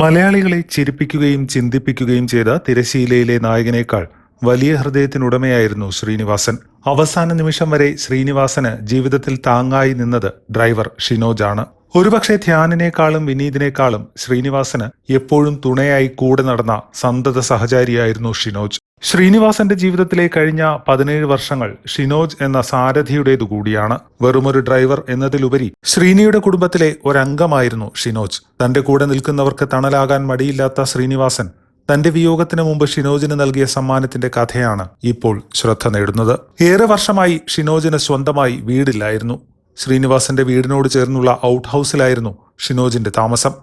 മലയാളികളെ ചിരിപ്പിക്കുകയും ചിന്തിപ്പിക്കുകയും ചെയ്ത തിരശീലയിലെ നായകനേക്കാൾ വലിയ ഹൃദയത്തിനുടമയായിരുന്നു ശ്രീനിവാസൻ. അവസാന നിമിഷം വരെ ശ്രീനിവാസന് ജീവിതത്തിൽ താങ്ങായി നിന്നത് ഡ്രൈവർ ഷിനോജാണ്. ഒരുപക്ഷെ ധ്യാനിനേക്കാളും വിനീതിനേക്കാളും ശ്രീനിവാസന് എപ്പോഴും തുണയായി കൂടെ നടന്ന സന്തത സഹചാരിയായിരുന്നു ഷിനോജ്. ശ്രീനിവാസന്റെ ജീവിതത്തിലെ കഴിഞ്ഞ പതിനേഴ് വർഷങ്ങൾ ഷിനോജ് എന്ന സാരഥിയുടേതു കൂടിയാണ്. വെറുമൊരു ഡ്രൈവർ എന്നതിലുപരി ശ്രീനിയുടെ കുടുംബത്തിലെ ഒരംഗമായിരുന്നു ഷിനോജ്. തന്റെ കൂടെ നിൽക്കുന്നവർക്ക് തണലാകാൻ മടിയില്ലാത്ത ശ്രീനിവാസൻ തന്റെ വിയോഗത്തിന് മുമ്പ് ഷിനോജിന് നൽകിയ സമ്മാനത്തിന്റെ കഥയാണ് ഇപ്പോൾ ശ്രദ്ധ നേടുന്നത്. ഏറെ വർഷമായി ഷിനോജിന് സ്വന്തമായി വീടില്ലായിരുന്നു. ശ്രീനിവാസന്റെ വീടിനോട് ചേർന്നുള്ള ഔട്ട് ഹൗസിലായിരുന്നു ഷിനോജിന്റെ താമസം.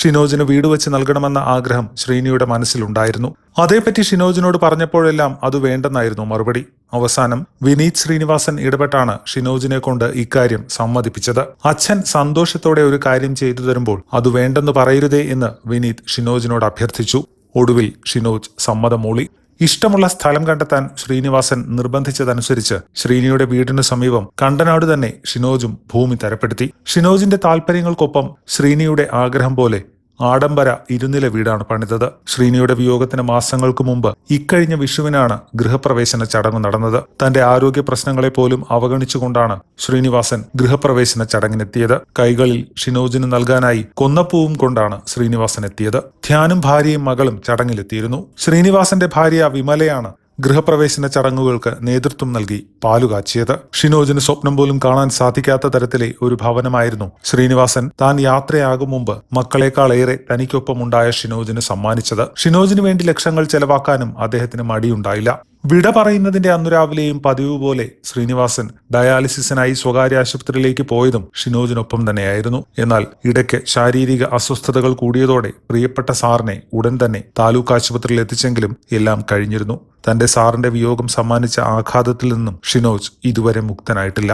ഷിനോജിന് വീട് വെച്ച് നൽകണമെന്ന ആഗ്രഹം ശ്രീനിയുടെ മനസ്സിലുണ്ടായിരുന്നു. അതേപറ്റി ഷിനോജിനോട് പറഞ്ഞപ്പോഴെല്ലാം അത് വേണ്ടെന്നായിരുന്നു മറുപടി. അവസാനം വിനീത് ശ്രീനിവാസൻ ഇടപെട്ടാണ് ഷിനോജിനെ കൊണ്ട് ഇക്കാര്യം സമ്മതിപ്പിച്ചത്. അച്ഛൻ സന്തോഷത്തോടെ ഒരു കാര്യം ചെയ്തു തരുമ്പോൾ അത് വേണ്ടെന്ന് പറയരുതേ എന്ന് വിനീത് ഷിനോജിനോട് അഭ്യർത്ഥിച്ചു. ഒടുവിൽ ഷിനോജ് സമ്മതം മൂളി ഇഷ്ടമുള്ള സ്ഥലം കണ്ടെത്താൻ ശ്രീനിവാസൻ നിർബന്ധിച്ചതനുസരിച്ച് ശ്രീനിയുടെ വീടിനു സമീപം കണ്ടനാട് തന്നെ ഷിനോജും ഭൂമി തരപ്പെടുത്തി. ഷിനോജിന്റെ താല്പര്യങ്ങൾക്കൊപ്പം ശ്രീനിയുടെ ആഗ്രഹം പോലെ ആഡംബര ഇരുനില വീടാണ് പണിതത്. ശ്രീനിയുടെ വിയോഗത്തിന് മാസങ്ങൾക്ക് മുമ്പ് ഇക്കഴിഞ്ഞ വിഷുവിനാണ് ഗൃഹപ്രവേശന ചടങ്ങ് നടന്നത്. തന്റെ ആരോഗ്യ പ്രശ്നങ്ങളെ പോലും അവഗണിച്ചുകൊണ്ടാണ് ശ്രീനിവാസൻ ഗൃഹപ്രവേശന ചടങ്ങിനെത്തിയത്. കൈകളിൽ ഷിനോജിന് നൽകാനായി കൊന്നപ്പൂവും കൊണ്ടാണ് ശ്രീനിവാസൻ എത്തിയത്. ധ്യാനും ഭാര്യയും മകളും ചടങ്ങിലെത്തിയിരുന്നു. ശ്രീനിവാസന്റെ ഭാര്യ വിമലയാണ് ഗൃഹപ്രവേശന ചടങ്ങുകൾക്ക് നേതൃത്വം നൽകി പാലുകാച്ചിയത്. ഷിനോജിന് സ്വപ്നം പോലും കാണാൻ സാധിക്കാത്ത തരത്തിലെ ഒരു ഭവനമായിരുന്നു ശ്രീനിവാസൻ താൻ യാത്രയാകും മുമ്പ് മക്കളെക്കാളേറെ തനിക്കൊപ്പമുണ്ടായ ഷിനോജിന് സമ്മാനിച്ചത്. ഷിനോജിന് വേണ്ടി ലക്ഷങ്ങൾ ചെലവാക്കാനും അദ്ദേഹത്തിന് മടിയുണ്ടായില്ല. വിട പറയുന്നതിന്റെ അന്നു രാവിലെയും പതിവ് പോലെ ശ്രീനിവാസൻ ഡയാലിസിസിനായി സ്വകാര്യ ആശുപത്രിയിലേക്ക് പോയതും ഷിനോജിനൊപ്പം തന്നെയായിരുന്നു. എന്നാൽ ഇടയ്ക്ക് ശാരീരിക അസ്വസ്ഥതകൾ കൂടിയതോടെ പ്രിയപ്പെട്ട സാറിനെ ഉടൻ തന്നെ താലൂക്ക് ആശുപത്രിയിൽ എത്തിച്ചെങ്കിലും എല്ലാം കഴിഞ്ഞിരുന്നു. തന്റെ സാറിന്റെ വിയോഗം സമ്മാനിച്ച ആഘാതത്തിൽ നിന്നും ഷിനോജ് ഇതുവരെ മുക്തനായിട്ടില്ല.